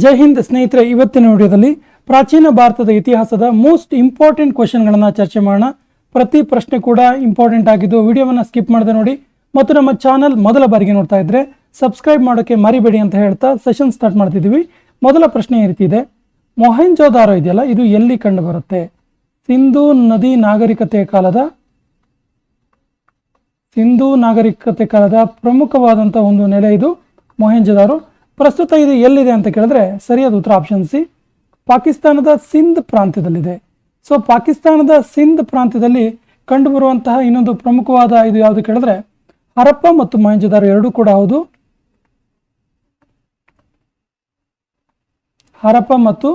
ಜೈ ಹಿಂದ್ ಸ್ನೇಹಿತರೆ, ಇವತ್ತಿನ ವಿಡಿಯೋದಲ್ಲಿ ಪ್ರಾಚೀನ ಭಾರತದ ಇತಿಹಾಸದ ಮೋಸ್ಟ್ ಇಂಪಾರ್ಟೆಂಟ್ ಕ್ವಶನ್ಗಳನ್ನು ಚರ್ಚೆ ಮಾಡೋಣ. ಪ್ರತಿ ಪ್ರಶ್ನೆ ಕೂಡ ಇಂಪಾರ್ಟೆಂಟ್ ಆಗಿದ್ದು ವಿಡಿಯೋವನ್ನು ಸ್ಕಿಪ್ ಮಾಡದೆ ನೋಡಿ. ಮತ್ತು ನಮ್ಮ ಚಾನಲ್ ಮೊದಲ ಬಾರಿಗೆ ನೋಡ್ತಾ ಇದ್ರೆ ಸಬ್ಸ್ಕ್ರೈಬ್ ಮಾಡೋಕ್ಕೆ ಮರಿಬೇಡಿ ಅಂತ ಹೇಳ್ತಾ ಸೆಷನ್ ಸ್ಟಾರ್ಟ್ ಮಾಡ್ತಿದ್ದೀವಿ. ಮೊದಲ ಪ್ರಶ್ನೆ ಈ ರೀತಿ ಮೊಹೆಂಜೋದಾರೋ ಇದೆಯಲ್ಲ, ಇದು ಎಲ್ಲಿ ಕಂಡು ಬರುತ್ತೆ? ಸಿಂಧೂ ನದಿ ನಾಗರಿಕತೆಯ ಕಾಲದ, ಸಿಂಧೂ ನಾಗರಿಕತೆ ಕಾಲದ ಪ್ರಮುಖವಾದಂಥ ಒಂದು ನೆಲೆ ಇದು ಮೊಹೆಂಜದಾರೋ. ಪ್ರಸ್ತುತ ಇದು ಎಲ್ಲಿದೆ ಅಂತ ಕೇಳಿದ್ರೆ ಸರಿಯಾದ ಉತ್ತರ ಆಪ್ಷನ್ ಸಿ. ಪಾಕಿಸ್ತಾನದ ಸಿಂಧ್ ಪ್ರಾಂತ್ಯದಲ್ಲಿದೆ. ಸೊ ಪಾಕಿಸ್ತಾನದ ಸಿಂಧ್ ಪ್ರಾಂತ್ಯದಲ್ಲಿ ಕಂಡುಬರುವಂತಹ ಇನ್ನೊಂದು ಪ್ರಮುಖವಾದ ಇದು ಯಾವುದು ಕೇಳಿದ್ರೆ ಹರಪ್ಪ ಮತ್ತು ಮಹಂಜದಾರ ಎರಡೂ ಕೂಡ ಹೌದು. ಹರಪ್ಪ ಮತ್ತು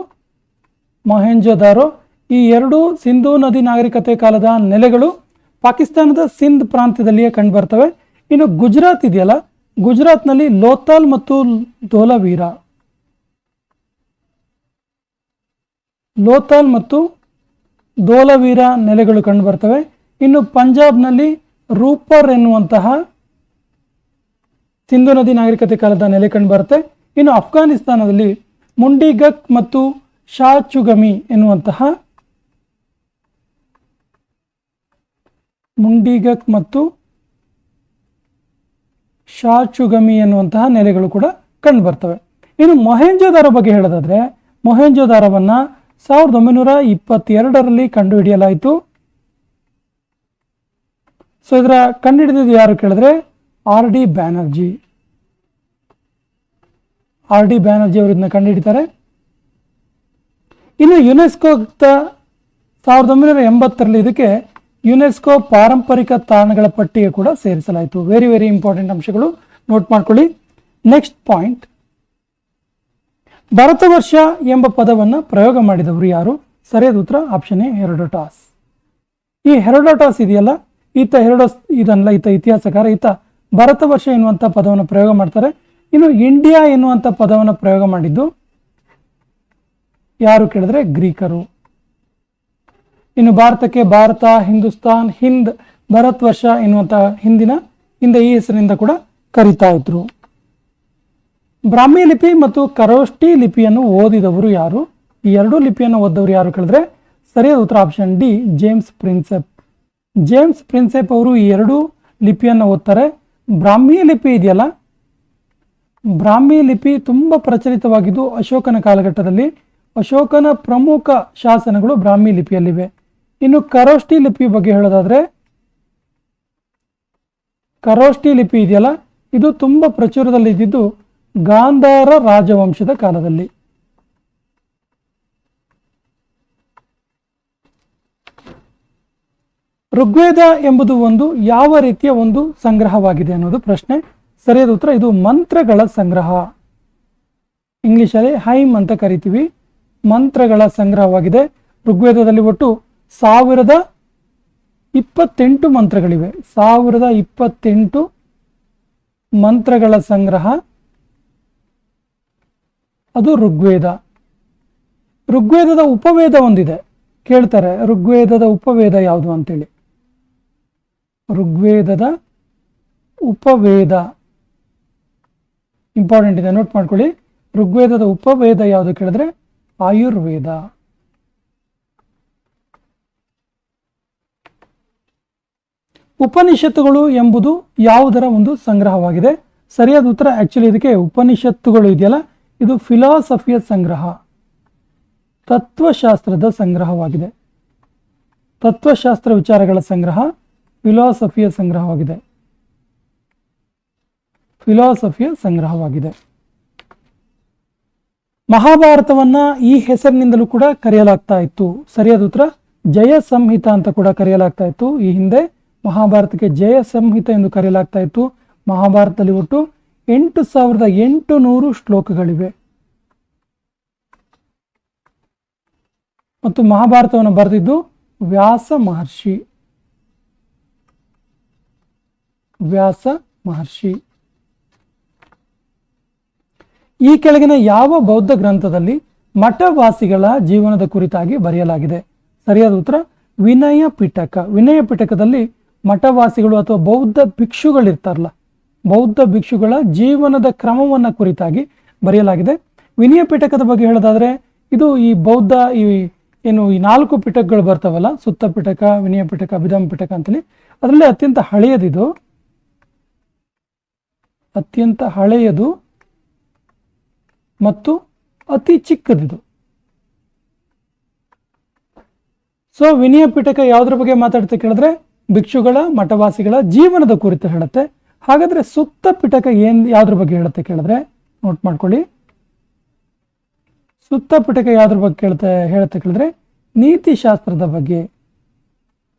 ಮೊಹೆಂಜೋದಾರೋ ಈ ಎರಡು ಸಿಂಧೂ ನದಿ ನಾಗರಿಕತೆ ಕಾಲದ ನೆಲೆಗಳು ಪಾಕಿಸ್ತಾನದ ಸಿಂಧ್ ಪ್ರಾಂತ್ಯದಲ್ಲಿಯೇ ಕಂಡುಬರ್ತವೆ. ಇನ್ನು ಗುಜರಾತ್ ಇದೆಯಲ್ಲ ಗುಜರಾತ್ನಲ್ಲಿ ಲೋತಾಲ್ ಮತ್ತು ಧೋಲವೀರ ಲೋತಾಲ್ ಮತ್ತು ಧೋಲವೀರ ನೆಲೆಗಳು ಕಂಡುಬರ್ತವೆ. ಇನ್ನು ಪಂಜಾಬ್ನಲ್ಲಿ ರೂಪರ್ ಎನ್ನುವಂತಹ ಸಿಂಧು ನದಿ ನಾಗರಿಕತೆ ಕಾಲದ ನೆಲೆ ಕಂಡುಬರುತ್ತೆ. ಇನ್ನು ಅಫ್ಘಾನಿಸ್ತಾನದಲ್ಲಿ ಮುಂಡಿಗಕ್ ಮತ್ತು ಶಾಚುಗಮಿ ಎನ್ನುವಂತಹ ಮುಂಡಿಗಕ್ ಮತ್ತು ಶಾಚುಗಮಿ ಎನ್ನುವಂತಹ ನೆಲೆಗಳು ಕೂಡ ಕಂಡುಬರ್ತವೆ. ಇನ್ನು ಮೊಹೆಂಜೋದಾರೋ ಬಗ್ಗೆ ಹೇಳೋದಾದ್ರೆ, ಮೊಹೆಂಜೋದಾರವನ್ನು ಸಾವಿರದ ಒಂಬೈನೂರ ಇಪ್ಪತ್ತೆರಡರಲ್ಲಿ ಕಂಡುಹಿಡಿಯಲಾಯಿತು. ಸೊ ಇದರ ಕಂಡುಹಿಡಿದಿದ್ದು ಯಾರು ಕೇಳಿದ್ರೆ, R D Banerjee. R D Banerjee ಅವರು ಇದನ್ನ ಕಂಡುಹಿಡಿತಾರೆ. ಇನ್ನು ಯುನೆಸ್ಕೋ ಸಾವಿರದ ಒಂಬೈನೂರ ಎಂಬತ್ತರಲ್ಲಿ ಇದಕ್ಕೆ ಯುನೆಸ್ಕೋ ಪಾರಂಪರಿಕ ತಾಣಗಳ ಪಟ್ಟಿಗೆ ಕೂಡ ಸೇರಿಸಲಾಯಿತು. ವೆರಿ ವೆರಿ ಇಂಪಾರ್ಟೆಂಟ್ ಅಂಶಗಳು ನೋಟ್ ಮಾಡ್ಕೊಳ್ಳಿ. ನೆಕ್ಸ್ಟ್ ಪಾಯಿಂಟ್ ಭಾರತವರ್ಷ ಎಂಬ ಪದವನ್ನು ಪ್ರಯೋಗ ಮಾಡಿದವರು ಯಾರು? ಸರಿಯಾದ ಉತ್ತರ ಆಪ್ಷನ್ ಎ ಹೆರೋಡೋಟಾಸ್ ಈ ಹೆರೋಡೋಟಾಸ್ ಇದೆಯಲ್ಲ? ಈತ ಹೆರೋಡೋಸ್ ಇದನ್ನಲ್ಲ, ಈತ ಇತಿಹಾಸಕಾರ, ಈತ ಭಾರತವರ್ಷ ಎನ್ನುವಂಥ ಪದವನ್ನು ಪ್ರಯೋಗ ಮಾಡ್ತಾರೆ. ಇನ್ನು ಇಂಡಿಯಾ ಎನ್ನುವಂಥ ಪದವನ್ನು ಪ್ರಯೋಗ ಮಾಡಿದ್ದು ಯಾರು ಕೇಳಿದ್ರೆ ಗ್ರೀಕರು. ಇನ್ನು ಭಾರತಕ್ಕೆ ಭಾರತ, ಹಿಂದೂಸ್ತಾನ್, ಹಿಂದ್, ಭರತ್ ವರ್ಷ ಎನ್ನುವಂತಹ ಹಿಂದಿನ, ಹಿಂದೆ ಈ ಹೆಸರಿನಿಂದ ಕೂಡ ಕರೀತಾ ಇದ್ರು. ಬ್ರಾಹ್ಮಿ ಲಿಪಿ ಮತ್ತು ಕರೋಷ್ಟಿ ಲಿಪಿಯನ್ನು ಓದಿದವರು ಯಾರು? ಈ ಎರಡೂ ಲಿಪಿಯನ್ನು ಓದಿದವರು ಯಾರು ಕೇಳಿದ್ರೆ ಸರಿಯಾದ ಉತ್ತರ option D James Prinsep. James Prinsep ಅವರು ಈ ಎರಡೂ ಲಿಪಿಯನ್ನು ಓದ್ತಾರೆ. ಬ್ರಾಹ್ಮಿ ಲಿಪಿ ಇದೆಯಲ್ಲ? ಬ್ರಾಹ್ಮಿ ಲಿಪಿ ತುಂಬ ಪ್ರಚಲಿತವಾಗಿದ್ದು ಅಶೋಕನ ಕಾಲಘಟ್ಟದಲ್ಲಿ ಅಶೋಕನ ಪ್ರಮುಖ ಶಾಸನಗಳು ಬ್ರಾಹ್ಮಿ ಲಿಪಿಯಲ್ಲಿವೆ. ಇನ್ನು ಕರೋಷ್ಟಿ ಲಿಪಿ ಬಗ್ಗೆ ಹೇಳೋದಾದರೆ ಕರೋಷ್ಟಿ ಲಿಪಿ ಇದೆಯಲ್ಲ? ಇದು ತುಂಬ ಪ್ರಚುರದಲ್ಲಿ ಇದ್ದಿದ್ದು ಗಾಂಧಾರ ರಾಜವಂಶದ ಕಾಲದಲ್ಲಿ. ಋಗ್ವೇದ ಎಂಬುದು ಒಂದು ಯಾವ ರೀತಿಯ ಒಂದು ಸಂಗ್ರಹವಾಗಿದೆ ಅನ್ನೋದು ಪ್ರಶ್ನೆ. ಸರಿಯಾದ ಉತ್ತರ, ಇದು ಮಂತ್ರಗಳ ಸಂಗ್ರಹ. ಇಂಗ್ಲಿಷಲ್ಲಿ ಹೈಮ್ ಅಂತ ಕರಿತೀವಿ. ಮಂತ್ರಗಳ ಸಂಗ್ರಹವಾಗಿದೆ. ಋಗ್ವೇದದಲ್ಲಿ ಒಟ್ಟು ಸಾವಿರದ ಇಪ್ಪತ್ತೆಂಟು ಮಂತ್ರಗಳಿವೆ. ಸಾವಿರದ ಇಪ್ಪತ್ತೆಂಟು ಮಂತ್ರಗಳ ಸಂಗ್ರಹ. ಅದು ಋಗ್ವೇದ. ಋಗ್ವೇದದ ಉಪವೇದ ಒಂದಿದೆ. ಕೇಳ್ತಾರೆ, ಋಗ್ವೇದದ ಉಪವೇದ ಯಾವುದು ಅಂತೇಳಿ? ಋಗ್ವೇದದ ಉಪವೇದ. ಇಂಪಾರ್ಟೆಂಟ್ ಇದೆ ನೋಟ್ ಮಾಡ್ಕೊಳ್ಳಿ. ಋಗ್ವೇದದ ಉಪವೇದ ಯಾವುದು ಕೇಳಿದ್ರೆ? ಆಯುರ್ವೇದ. ಉಪನಿಷತ್ತುಗಳು ಎಂಬುದು ಯಾವುದರ ಒಂದು ಸಂಗ್ರಹವಾಗಿದೆ? ಸರಿಯಾದ ಉತ್ತರ ಆಕ್ಚುಲಿ ಇದಕ್ಕೆ ಉಪನಿಷತ್ತುಗಳು ಇದೆಯಲ್ಲ? ಇದು ಫಿಲಾಸಫಿಯ ಸಂಗ್ರಹ. ತತ್ವಶಾಸ್ತ್ರದ ಸಂಗ್ರಹವಾಗಿದೆ. ತತ್ವಶಾಸ್ತ್ರ ವಿಚಾರಗಳ ಸಂಗ್ರಹ ಫಿಲಾಸಫಿಯ ಸಂಗ್ರಹವಾಗಿದೆ. ಫಿಲಾಸಫಿಯ ಸಂಗ್ರಹವಾಗಿದೆ. ಮಹಾಭಾರತವನ್ನ ಈ ಹೆಸರಿನಿಂದಲೂ ಕೂಡ ಕರೆಯಲಾಗ್ತಾ ಇತ್ತು. ಸರಿಯಾದ ಉತ್ತರ ಜಯ ಸಂಹಿತ ಅಂತ ಕೂಡ ಕರೆಯಲಾಗ್ತಾ ಇತ್ತು ಈ ಹಿಂದೆ. ಮಹಾಭಾರತಕ್ಕೆ ಜಯ ಸಂಹಿತ ಎಂದು ಕರೆಯಲಾಗ್ತಾ ಇತ್ತು. ಮಹಾಭಾರತದಲ್ಲಿ ಒಟ್ಟು ಎಂಟು ಸಾವಿರದ ಎಂಟು ನೂರು ಶ್ಲೋಕಗಳಿವೆ. ಮತ್ತು ಮಹಾಭಾರತವನ್ನು ಬರೆದಿದ್ದು ವ್ಯಾಸ ಮಹರ್ಷಿ. ವ್ಯಾಸ ಮಹರ್ಷಿ. ಈ ಕೆಳಗಿನ ಯಾವ ಬೌದ್ಧ ಗ್ರಂಥದಲ್ಲಿ ಮಠವಾಸಿಗಳ ಜೀವನದ ಕುರಿತಾಗಿ ಬರೆಯಲಾಗಿದೆ. ಸರಿಯಾದ ಉತ್ತರ ವಿನಯ ಪಿಟಕ ವಿನಯ ಪಿಟಕದಲ್ಲಿ ಮಠವಾಸಿಗಳು ಅಥವಾ ಬೌದ್ಧ ಭಿಕ್ಷುಗಳಿರ್ತಾರಲ್ಲ, ಬೌದ್ಧ ಭಿಕ್ಷುಗಳ ಜೀವನದ ಕ್ರಮವನ್ನು ಕುರಿತಾಗಿ ಬರೆಯಲಾಗಿದೆ. ವಿನಯ ಪಿಟಕದ ಬಗ್ಗೆ ಹೇಳೋದಾದ್ರೆ, ಇದು ಈ ಬೌದ್ಧ ಈ ಏನು ಈ ನಾಲ್ಕು ಪಿಟಕಗಳು ಬರ್ತಾವಲ್ಲ, ಸುತ್ತ ಪಿಟಕ ವಿನಯ ಪಿಟಕ ಅಭಿಧಮ ಪಿಟಕ ಅಂತೇಳಿ, ಅದರಲ್ಲಿ ಅತ್ಯಂತ ಹಳೆಯದಿದು, ಅತ್ಯಂತ ಹಳೆಯದು ಮತ್ತು ಅತಿ ಚಿಕ್ಕದಿದು. ಸೊ ವಿನಯ ಪಿಟಕ ಯಾವುದ್ರ ಬಗ್ಗೆ ಮಾತಾಡ್ತಾ ಕೇಳಿದ್ರೆ ಭಿಕ್ಷುಗಳ, ಮಠವಾಸಿಗಳ ಜೀವನದ ಕುರಿತು ಹೇಳುತ್ತೆ. ಹಾಗಾದ್ರೆ ಸುತ್ತ ಪಿಟಕ ಏನ್ ಯಾವ್ದ್ರ ಬಗ್ಗೆ ಹೇಳುತ್ತೆ ಕೇಳಿದ್ರೆ ನೋಟ್ ಮಾಡ್ಕೊಳ್ಳಿ. ಸುತ್ತ ಪಿಟಕ ಯಾವ್ದ್ರ ಬಗ್ಗೆ ಕೇಳುತ್ತೆ, ಹೇಳುತ್ತೆ ಕೇಳಿದ್ರೆ, ನೀತಿಶಾಸ್ತ್ರದ ಬಗ್ಗೆ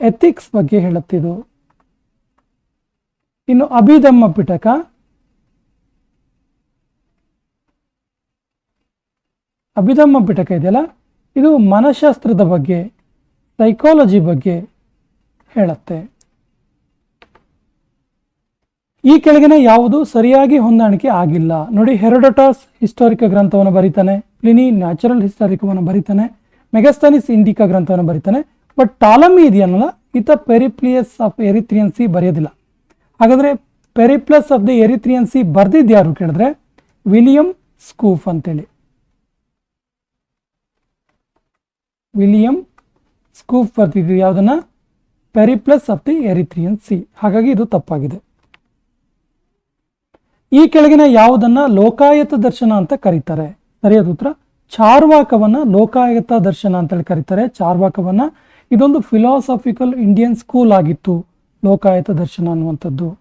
ಎಥಿಕ್ಸ್ ಬಗ್ಗೆ ಹೇಳುತ್ತಿದು ಇನ್ನು ಅಭಿಧಮ್ಮ ಪಿಟಕ ಅಭಿಧಮ್ಮ ಪಿಟಕ ಇದೆಯಲ್ಲ? ಇದು ಮನಶಾಸ್ತ್ರದ ಬಗ್ಗೆ ಸೈಕಾಲಜಿ ಬಗ್ಗೆ ಹೇಳುತ್ತೆ. ಈ ಕೆಳಗಿನ ಯಾವುದು ಸರಿಯಾಗಿ ಹೊಂದಾಣಿಕೆ ಆಗಿಲ್ಲ. ನೋಡಿ, ಹೆರೋಡಟಾಸ್ ಹಿಸ್ಟಾರಿಕ ಗ್ರಂಥವನ್ನು ಬರೀತಾನೆ, ಪ್ಲಿನಿ ನ್ಯಾಚುರಲ್ ಹಿಸ್ಟಾರಿಕವನ್ನು ಬರೀತಾನೆ, ಮೆಗಸ್ತಾನಿಸ್ ಇಂಡಿಕಾ ಗ್ರಂಥವನ್ನು ಬರೀತಾನೆ, ಬಟ್ ಟಾಲಮಿ ಇದೆಯನ್ನಲ್ಲ ಇತ ಪೆರಿಪ್ಲಿಯಸ್ ಆಫ್ ಎರಿಥ್ರಿಯನ್ಸಿ ಬರೆಯೋದಿಲ್ಲ. ಹಾಗಾದ್ರೆ Periplus of the Erythraean sea ಬರ್ದಿದ್ದು ಯಾರು ಕೇಳಿದ್ರೆ? ವಿಲಿಯಂ ಸ್ಕೂಫ್ ಅಂತೇಳಿ. ವಿಲಿಯಂ ಸ್ಕೂಫ್ ಬರ್ತಿದ್ರು ಯಾವುದನ್ನ? Periplus of the Erythraean sea ಹಾಗಾಗಿ ಇದು ತಪ್ಪಾಗಿದೆ. ಈ ಕೆಳಗಿನ ಯಾವುದನ್ನ ಲೋಕಾಯತ ದರ್ಶನ ಅಂತ ಕರೀತಾರೆ. ಸರಿಯಾದ ಉತ್ತರ? ಚಾರ್ವಾಕವನ್ನ ಲೋಕಾಯತ ದರ್ಶನ ಅಂತೇಳಿ ಕರೀತಾರೆ. ಚಾರ್ವಾಕವನ್ನ ಇದೊಂದು ಫಿಲಾಸಫಿಕಲ್ ಇಂಡಿಯನ್ ಸ್ಕೂಲ್ ಆಗಿತ್ತು, ಲೋಕಾಯತ ದರ್ಶನ ಅನ್ನುವಂಥದ್ದು.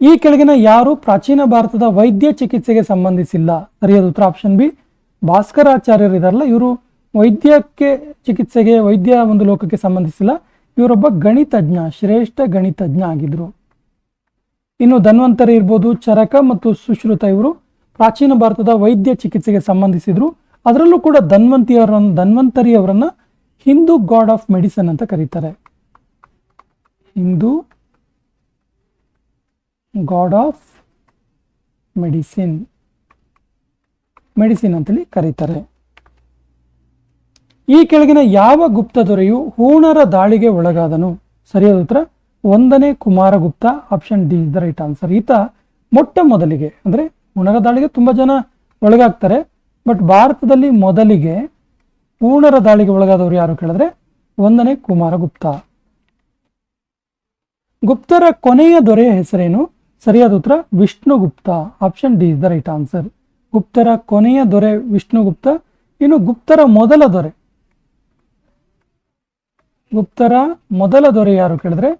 ಈ ಕೆಳಗಿನ ಯಾರು ಪ್ರಾಚೀನ ಭಾರತದ ವೈದ್ಯ ಚಿಕಿತ್ಸೆಗೆ ಸಂಬಂಧಿಸಿಲ್ಲ. ಸರಿಯಾದ ಉತ್ತರ? ಆಪ್ಷನ್ ಬಿ ಭಾಸ್ಕರಾಚಾರ್ಯರು ಇದಾರಲ್ಲ ಇವರು. ವೈದ್ಯಕ್ಕೆ ಚಿಕಿತ್ಸೆಗೆ ವೈದ್ಯ ಒಂದು ಲೋಕಕ್ಕೆ ಸಂಬಂಧಿಸಿಲ್ಲ. ಇವರೊಬ್ಬ ಗಣಿತಜ್ಞ, ಶ್ರೇಷ್ಠ ಗಣಿತಜ್ಞ ಆಗಿದ್ರು. ಇನ್ನು ಧನ್ವಂತರಿ ಇರ್ಬೋದು, ಚರಕ ಮತ್ತು ಸುಶ್ರುತ ಇವರು ಪ್ರಾಚೀನ ಭಾರತದ ವೈದ್ಯ ಚಿಕಿತ್ಸೆಗೆ ಸಂಬಂಧಿಸಿದ್ರು. ಅದರಲ್ಲೂ ಕೂಡ ಧನ್ವಂತಿಯವರನ್ನು ಧನ್ವಂತರಿ ಅವರನ್ನ ಹಿಂದೂ ಗಾಡ್ ಆಫ್ ಮೆಡಿಸನ್ ಅಂತ ಕರೀತಾರೆ. Hindu god of medicine medicine ಅಂತೇಳಿ ಕರೀತಾರೆ. ಈ ಕೆಳಗಿನ ಯಾವ ಗುಪ್ತ ದೊರೆಯು ಹೂಣರ ದಾಳಿಗೆ ಒಳಗಾದನು? ಸರಿಯಾದ ಉತ್ತರ, ಒಂದನೇ Kumaragupta option D the right answer ಈತ ಮೊಟ್ಟ ಮೊದಲಿಗೆ, ಅಂದ್ರೆ ಹೂಣರ ದಾಳಿಗೆ ತುಂಬಾ ಜನ ಒಳಗಾಗ್ತಾರೆ ಬಟ್ ಭಾರತದಲ್ಲಿ ಮೊದಲಿಗೆ ಹೂಣರ ದಾಳಿಗೆ ಒಳಗಾದವರು ಯಾರು ಕೇಳಿದ್ರೆ, ಒಂದನೇ ಕುಮಾರಗುಪ್ತ. ಗುಪ್ತರ ಕೊನೆಯ ದೊರೆಯ ಹೆಸರೇನು? ಸರಿಯಾದ ಉತ್ತರ, Vishnugupta. Option D is the right answer ಗುಪ್ತರ ಕೊನೆಯ ದೊರೆ ವಿಷ್ಣುಗುಪ್ತ, ಇನ್ನು ಗುಪ್ತರ ಮೊದಲ ದೊರೆ ಗುಪ್ತರ ಮೊದಲ ದೊರೆ ಯಾರು ಕೇಳಿದ್ರೆ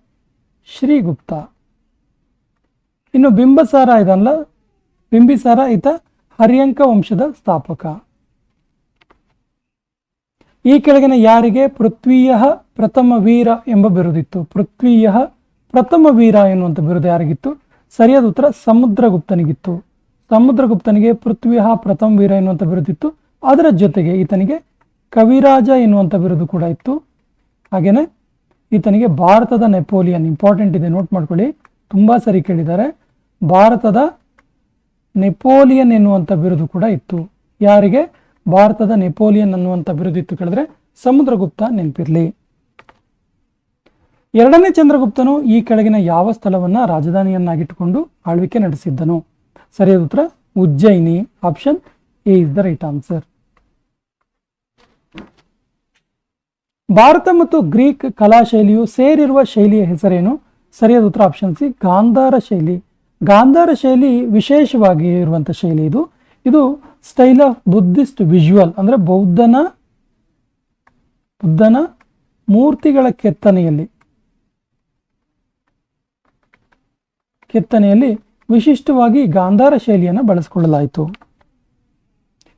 ಶ್ರೀಗುಪ್ತ ಇನ್ನು ಬಿಂಬಸಾರ ಇದಲ್ಲ, ಬಿಂಬಿಸಾರ ಈತ ಹರಿಯಂಕ ವಂಶದ ಸ್ಥಾಪಕ. ಈ ಕೆಳಗಿನ ಯಾರಿಗೆ ಪೃಥ್ವೀಯ ಪ್ರಥಮ ವೀರ ಎಂಬ ಬಿರುದಿತ್ತು. ಪೃಥ್ವೀಯ ಪ್ರಥಮ ವೀರ ಎನ್ನುವಂಥ ಬಿರುದು ಯಾರಿಗಿತ್ತು? ಸರಿಯಾದ ಉತ್ತರ ಸಮುದ್ರಗುಪ್ತನಿಗಿತ್ತು. ಸಮುದ್ರಗುಪ್ತನಿಗೆ ಪೃಥ್ವಿಯ ಪ್ರಥಮ ವೀರ ಎನ್ನುವಂಥ ಬಿರುದಿತ್ತು. ಅದರ ಜೊತೆಗೆ ಈತನಿಗೆ ಕವಿರಾಜ ಎನ್ನುವಂಥ ಬಿರುದು ಕೂಡ ಇತ್ತು. ಹಾಗೇನೆ ಈತನಿಗೆ ಭಾರತದ ನೆಪೋಲಿಯನ್ ಇಂಪಾರ್ಟೆಂಟ್ ಇದೆ ನೋಟ್ ಮಾಡ್ಕೊಳ್ಳಿ. ತುಂಬಾ ಸರಿ ಕೇಳಿದ್ದಾರೆ. ಭಾರತದ ನೆಪೋಲಿಯನ್ ಎನ್ನುವಂಥ ಬಿರುದು ಕೂಡ ಇತ್ತು. ಯಾರಿಗೆ? ಭಾರತದ ನೆಪೋಲಿಯನ್ ಅನ್ನುವಂಥ ಬಿರುದು ಇತ್ತು ಕೇಳಿದ್ರೆ ಸಮುದ್ರಗುಪ್ತ ನೆನಪಿರ್ಲಿ. ಎರಡನೇ ಚಂದ್ರಗುಪ್ತನು ಈ ಕೆಳಗಿನ ಯಾವ ಸ್ಥಳವನ್ನ ರಾಜಧಾನಿಯನ್ನಾಗಿಟ್ಟುಕೊಂಡು ಆಳ್ವಿಕೆ ನಡೆಸಿದ್ದನು? ಸರಿಯಾದ ಉತ್ತರ, Ujjayini. Option A is the right answer Bharat ಮತ್ತು ಗ್ರೀಕ್ ಕಲಾ ಶೈಲಿಯು ಸೇರಿರುವ ಶೈಲಿಯ ಹೆಸರೇನು? ಸರಿಯಾದ ಉತ್ತರ ಆಪ್ಷನ್ ಸಿ, ಗಾಂಧಾರ ಶೈಲಿ. ಗಾಂಧಾರ ಶೈಲಿ ವಿಶೇಷವಾಗಿ ಇರುವಂಥ ಶೈಲಿ ಇದು. ಇದು ಸ್ಟೈಲ್ ಆಫ್ ಬುದ್ಧಿಸ್ಟ್ ವಿಜುವಲ್ ಅಂದ್ರೆ ಬೌದ್ಧನ, ಬುದ್ಧನ ಮೂರ್ತಿಗಳ ಕೆತ್ತನೆಯಲ್ಲಿ. ಕೆತ್ತನೆಯಲ್ಲಿ ವಿಶಿಷ್ಟವಾಗಿ ಗಾಂಧಾರ ಶೈಲಿಯನ್ನು ಬಳಸಿಕೊಳ್ಳಲಾಯಿತು.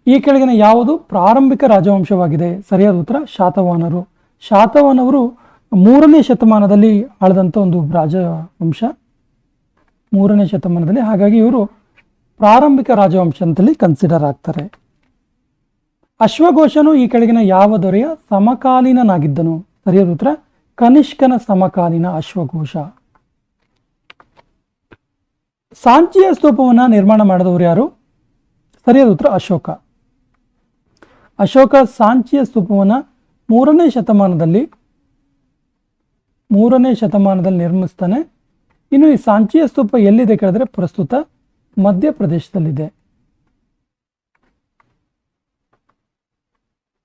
ಈ ಕೆಳಗಿನ ಯಾವುದು? ಪ್ರಾರಂಭಿಕ ರಾಜವಂಶವಾಗಿದೆ. ಸರಿಯಾದ ಉತ್ತರ ಶಾತವಾಹನರು ಶಾತವಾಹನವರು ಮೂರನೇ ಶತಮಾನದಲ್ಲಿ ಆಳದಂಥ ಒಂದು ರಾಜವಂಶ. ಮೂರನೇ ಶತಮಾನದಲ್ಲಿ ಹಾಗಾಗಿ ಇವರು ಪ್ರಾರಂಭಿಕ ರಾಜವಂಶ ಅಂತಲ್ಲಿ ಕನ್ಸಿಡರ್ ಆಗ್ತಾರೆ. ಅಶ್ವಘೋಷನು ಈ ಕೆಳಗಿನ ಯಾವ ದೊರೆಯ ಸಮಕಾಲೀನನಾಗಿದ್ದನು? ಸರಿಯಾದ ಉತ್ತರ, ಕನಿಷ್ಕನ ಸಮಕಾಲೀನ ಅಶ್ವಘೋಷ. ಸಾಂಚಿಯ ಸ್ತೂಪವನ್ನ ನಿರ್ಮಾಣ ಮಾಡಿದವರು ಯಾರು? ಸರಿಯಾದ ಉತ್ತರ, ಅಶೋಕ. ಅಶೋಕ ಸಾಂಚಿಯ ಸ್ತೂಪವನ್ನ ಮೂರನೇ ಶತಮಾನದಲ್ಲಿ ಮೂರನೇ ಶತಮಾನದಲ್ಲಿ ನಿರ್ಮಿಸ್ತಾನೆ. ಇನ್ನು ಈ ಸಾಂಚಿಯ ಸ್ತೂಪ ಎಲ್ಲಿದೆ ಕೇಳಿದ್ರೆ ಪ್ರಸ್ತುತ ಮಧ್ಯಪ್ರದೇಶದಲ್ಲಿದೆ.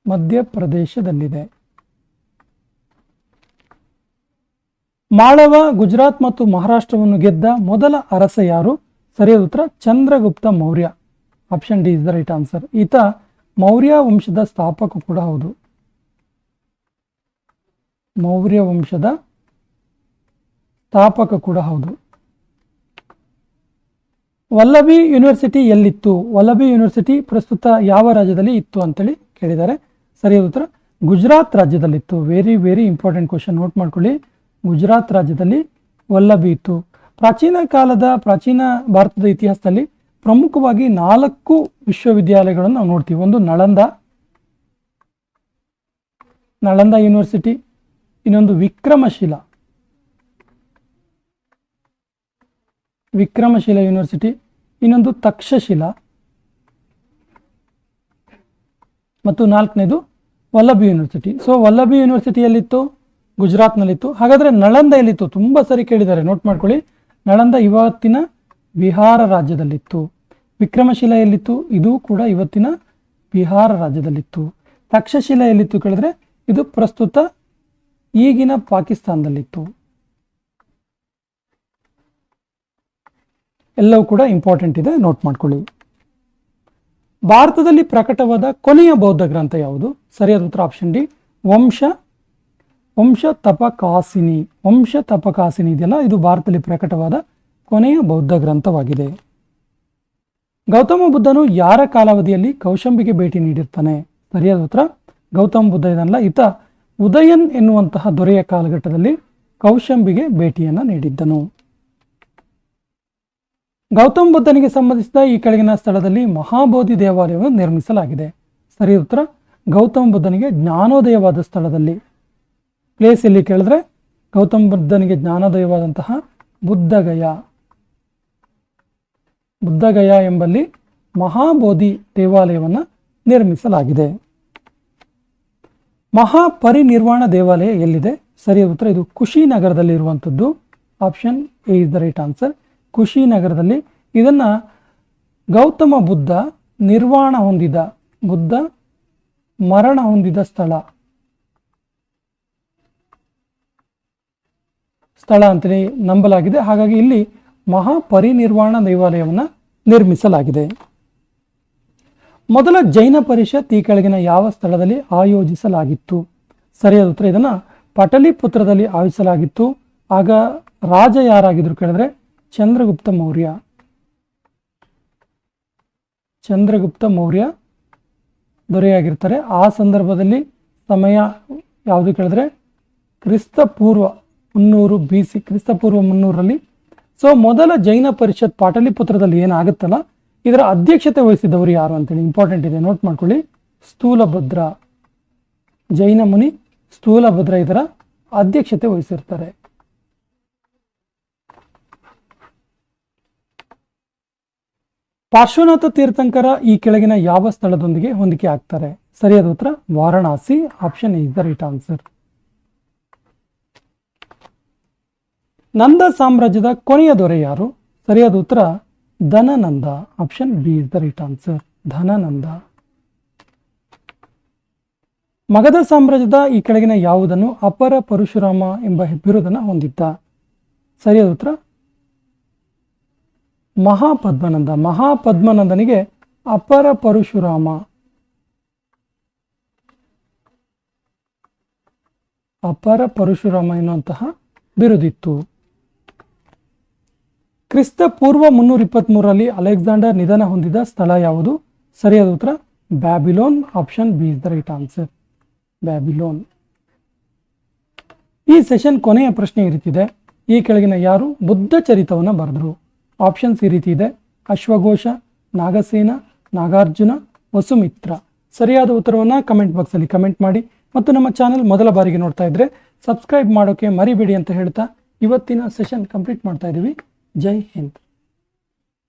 ಮಧ್ಯಪ್ರದೇಶದಲ್ಲಿದೆ. ಮಾಳವ, ಗುಜರಾತ್ ಮತ್ತು ಮಹಾರಾಷ್ಟ್ರವನ್ನು ಗೆದ್ದ ಮೊದಲ ಅರಸ ಯಾರು? ಸರಿಯಾದ ಉತ್ತರ, Chandragupta Maurya. Option D is the right answer ಈತ ಮೌರ್ಯ ವಂಶದ ಸ್ಥಾಪಕ ಕೂಡ ಹೌದು. ಮೌರ್ಯ ವಂಶದ ಸ್ಥಾಪಕ ಕೂಡ ಹೌದು. ವಲ್ಲಭಿ ಯೂನಿವರ್ಸಿಟಿ ಎಲ್ಲಿತ್ತು? ವಲ್ಲಭಿ ಯೂನಿವರ್ಸಿಟಿ ಪ್ರಸ್ತುತ ಯಾವ ರಾಜ್ಯದಲ್ಲಿ ಇತ್ತು ಅಂತೇಳಿ ಕೇಳಿದ್ದಾರೆ. ಸರಿಯಾದ ಉತ್ತರ. Gujarat ರಾಜ್ಯದಲ್ಲಿತ್ತು. Very very important question note ಮಾಡ್ಕೊಳ್ಳಿ. ಗುಜರಾತ್ ರಾಜ್ಯದಲ್ಲಿ ವಲ್ಲಭಿ ಇತ್ತು. ಪ್ರಾಚೀನ ಕಾಲದ, ಪ್ರಾಚೀನ ಭಾರತದ ಇತಿಹಾಸದಲ್ಲಿ ಪ್ರಮುಖವಾಗಿ ನಾಲ್ಕು ವಿಶ್ವವಿದ್ಯಾಲಯಗಳನ್ನು ನಾವು ನೋಡ್ತೀವಿ. ಒಂದು ನಳಂದ. ನಳಂದ ಯೂನಿವರ್ಸಿಟಿ. ಇನ್ನೊಂದು ವಿಕ್ರಮಶಿಲ. ವಿಕ್ರಮಶಿಲ ಯೂನಿವರ್ಸಿಟಿ, ಇನ್ನೊಂದು ತಕ್ಷಶಿಲ. ಮತ್ತು ನಾಲ್ಕನೇದು ವಲ್ಲಭಿ ಯೂನಿವರ್ಸಿಟಿ. ಸೊ, ವಲ್ಲಭಿ ಯೂನಿವರ್ಸಿಟಿಯಲ್ಲಿತ್ತು, ಗುಜರಾತ್ನಲ್ಲಿತ್ತು. ಹಾಗಾದರೆ ನಳಂದ ಎಲ್ಲಿತ್ತು? ತುಂಬ ಸರಿ ಕೇಳಿದ್ದಾರೆ, ನೋಟ್ ಮಾಡ್ಕೊಳ್ಳಿ. ನಳಂದ ಇವತ್ತಿನ ಬಿಹಾರ ರಾಜ್ಯದಲ್ಲಿತ್ತು. ವಿಕ್ರಮಶಿಲ ಎಲ್ಲಿತ್ತು? ಇದು ಕೂಡ ಇವತ್ತಿನ ಬಿಹಾರ ರಾಜ್ಯದಲ್ಲಿತ್ತು. ತಕ್ಷಶಿಲ ಎಲ್ಲಿತ್ತು ಕೇಳಿದ್ರೆ, ಇದು ಪ್ರಸ್ತುತ ಈಗಿನ ಪಾಕಿಸ್ತಾನದಲ್ಲಿತ್ತು. ಎಲ್ಲವೂ ಕೂಡ ಇಂಪಾರ್ಟೆಂಟ್ ಇದೆ ನೋಟ್ ಮಾಡ್ಕೊಳ್ಳಿ. ಭಾರತದಲ್ಲಿ ಪ್ರಕಟವಾದ ಕೊನೆಯ ಬೌದ್ಧ ಗ್ರಂಥ ಯಾವುದು? ಸರಿಯಾದ ಉತ್ತರ ಆಪ್ಷನ್ ಡಿ, ವಂಶ ವಂಶ ತಪಕಾಸಿನಿ. ವಂಶ ತಪಕಾಸಿನಿ ಇದೆಯಲ್ಲ, ಇದು ಭಾರತದಲ್ಲಿ ಪ್ರಕಟವಾದ ಕೊನೆಯ ಬೌದ್ಧ ಗ್ರಂಥವಾಗಿದೆ. ಗೌತಮ ಬುದ್ಧನು ಯಾರ ಕಾಲಾವಧಿಯಲ್ಲಿ ಕೌಶಂಬಿಗೆ ಭೇಟಿ ನೀಡಿರ್ತಾನೆ? ಸರಿಯಾದ ಉತ್ತರ, ಗೌತಮ ಬುದ್ಧ ಇದನ್ನಲ್ಲ ಈತ ಉದಯನ್ ಎನ್ನುವಂತಹ ದೊರೆಯ ಕಾಲಘಟ್ಟದಲ್ಲಿ ಕೌಶಂಬಿಗೆ ಭೇಟಿಯನ್ನು ನೀಡಿದ್ದನು. ಗೌತಮ ಬುದ್ಧನಿಗೆ ಸಂಬಂಧಿಸಿದ ಈ ಕೆಳಗಿನ ಸ್ಥಳದಲ್ಲಿ ಮಹಾಬೋಧಿ ದೇವಾಲಯವನ್ನು ನಿರ್ಮಿಸಲಾಗಿದೆ. ಸರಿ ಉತ್ತರ, ಗೌತಮ ಬುದ್ಧನಿಗೆ ಜ್ಞಾನೋದಯವಾದ ಸ್ಥಳದಲ್ಲಿ. ಪ್ಲೇಸ್ ಎಲ್ಲಿ ಕೇಳಿದ್ರೆ ಗೌತಮ ಬುದ್ಧನಿಗೆ ಜ್ಞಾನೋದಯವಾದಂತಹ ಬುದ್ಧಗಯ. ಬುದ್ಧಗಯ ಎಂಬಲ್ಲಿ ಮಹಾಬೋಧಿ ದೇವಾಲಯವನ್ನು ನಿರ್ಮಿಸಲಾಗಿದೆ. ಮಹಾಪರಿನಿರ್ವಾಣ ದೇವಾಲಯ ಎಲ್ಲಿದೆ? ಸರಿಯಾದ ಉತ್ತರ, ಇದು ಕುಶಿನಗರದಲ್ಲಿ ಇರುವಂಥದ್ದು option A is the right answer ಕುಶಿನಗರದಲ್ಲಿ ಇದನ್ನ ಗೌತಮ ಬುದ್ಧ ನಿರ್ವಾಣ ಹೊಂದಿದ, ಬುದ್ಧ ಮರಣ ಹೊಂದಿದ ಸ್ಥಳ. ಸ್ಥಳ ಅಂತಲೇ ನಂಬಲಾಗಿದೆ. ಹಾಗಾಗಿ ಇಲ್ಲಿ ಮಹಾಪರಿನಿರ್ವಾಣ ದೇವಾಲಯವನ್ನು ನಿರ್ಮಿಸಲಾಗಿದೆ. ಮೊದಲ ಜೈನ ಪರಿಷತ್ ಈ ಕೆಳಗಿನ ಯಾವ ಸ್ಥಳದಲ್ಲಿ ಆಯೋಜಿಸಲಾಗಿತ್ತು? ಸರಿಯಾದ ಉತ್ತರ ಇದನ್ನು ಪಟಲಿಪುತ್ರದಲ್ಲಿ ಆಯೋಜಿಸಲಾಗಿತ್ತು. ಆಗ ರಾಜ ಯಾರಾಗಿದ್ರು ಕೇಳಿದ್ರೆ ಚಂದ್ರಗುಪ್ತ ಮೌರ್ಯ. ಚಂದ್ರಗುಪ್ತ ಮೌರ್ಯ ದೊರೆಯಾಗಿರ್ತಾರೆ. ಆ ಸಂದರ್ಭದಲ್ಲಿ ಸಮಯ ಯಾವುದು ಕೇಳಿದ್ರೆ ಕ್ರಿಸ್ತಪೂರ್ವ ಮುನ್ನೂರು ಬಿ ಸಿ ಕ್ರಿಸ್ತಪೂರ್ವ ಮುನ್ನೂರಲ್ಲಿ ಸೊ ಮೊದಲ ಜೈನ ಪರಿಷತ್ ಪಾಟಲಿಪುತ್ರದಲ್ಲಿ ಏನಾಗುತ್ತಲ್ಲ? ಇದರ ಅಧ್ಯಕ್ಷತೆ ವಹಿಸಿದವರು ಯಾರು ಅಂತೇಳಿ ಇಂಪಾರ್ಟೆಂಟ್ ಇದೆ. ನೋಟ್ ಮಾಡ್ಕೊಳ್ಳಿ. ಸ್ಥೂಲಭದ್ರ. ಜೈನ ಮುನಿ, ಸ್ಥೂಲಭದ್ರ ಇದರ ಅಧ್ಯಕ್ಷತೆ ವಹಿಸಿರ್ತಾರೆ. ಪಾರ್ಶ್ವನಾಥ ತೀರ್ಥಂಕರ ಈ ಕೆಳಗಿನ ಯಾವ ಸ್ಥಳದೊಂದಿಗೆ ಹೊಂದಿಕೆ ಆಗ್ತಾರೆ? ಸರಿಯಾದ ಉತ್ತರ, Varanasi. Option is the right answer Nanda ಸಾಮ್ರಾಜ್ಯದ ಕೊನೆಯ ದೊರೆ ಯಾರು? ಸರಿಯಾದ ಉತ್ತರ Dhanananda option B is the right answer Dhanananda. Magadha ಸಾಮ್ರಾಜ್ಯದ ಈ ಕೆಳಗಿನ ಯಾವುದನ್ನು ಅಪರ ಪರಶುರಾಮ ಎಂಬ ಬಿರುದನ್ನು ಹೊಂದಿದ್ದ. ಸರಿಯಾದ ಉತ್ತರ? ಮಹಾಪದ್ಮನಂದ. ಮಹಾಪದ್ಮನಂದನಿಗೆ ಅಪರ ಪರಶುರಾಮ. ಅಪರ ಪರಶುರಾಮ ಎನ್ನುವಂತಹ ಬಿರುದಿತ್ತು. ಕ್ರಿಸ್ತ ಪೂರ್ವ ಮುನ್ನೂರ ಇಪ್ಪತ್ತ್ಮೂರರಲ್ಲಿ ಅಲೆಕ್ಸಾಂಡರ್ ನಿಧನ ಹೊಂದಿದ ಸ್ಥಳ ಯಾವುದು? ಸರಿಯಾದ ಉತ್ತರ, Babylon. Option B is the right answer. Babylon. ಈ ಸೆಷನ್ ಕೊನೆಯ ಪ್ರಶ್ನೆ ಈ ರೀತಿ ಇದೆ ಈ ಕೆಳಗಿನ ಯಾರು? ಬುದ್ಧ ಚರಿತವನ್ನು ಬರೆದರು. ಆಪ್ಷನ್ಸ್ ಈ ರೀತಿ ಇದೆ. ಅಶ್ವಘೋಷ, ನಾಗಸೇನ, ನಾಗಾರ್ಜುನ, ವಸುಮಿತ್ರ. ಸರಿಯಾದ ಉತ್ತರವನ್ನು ಕಮೆಂಟ್ ಬಾಕ್ಸಲ್ಲಿ ಕಮೆಂಟ್ ಮಾಡಿ ಮತ್ತು ನಮ್ಮ ಚಾನಲ್ ಮೊದಲ ಬಾರಿಗೆ ನೋಡ್ತಾ ಇದ್ರೆ ಸಬ್ಸ್ಕ್ರೈಬ್ ಮಾಡೋಕ್ಕೆ ಮರಿಬೇಡಿ ಅಂತ ಹೇಳ್ತಾ ಇವತ್ತಿನ ಸೆಷನ್ ಕಂಪ್ಲೀಟ್ ಮಾಡ್ತಾ ಇದ್ದೀವಿ ಜೈ ಹಿಂದ್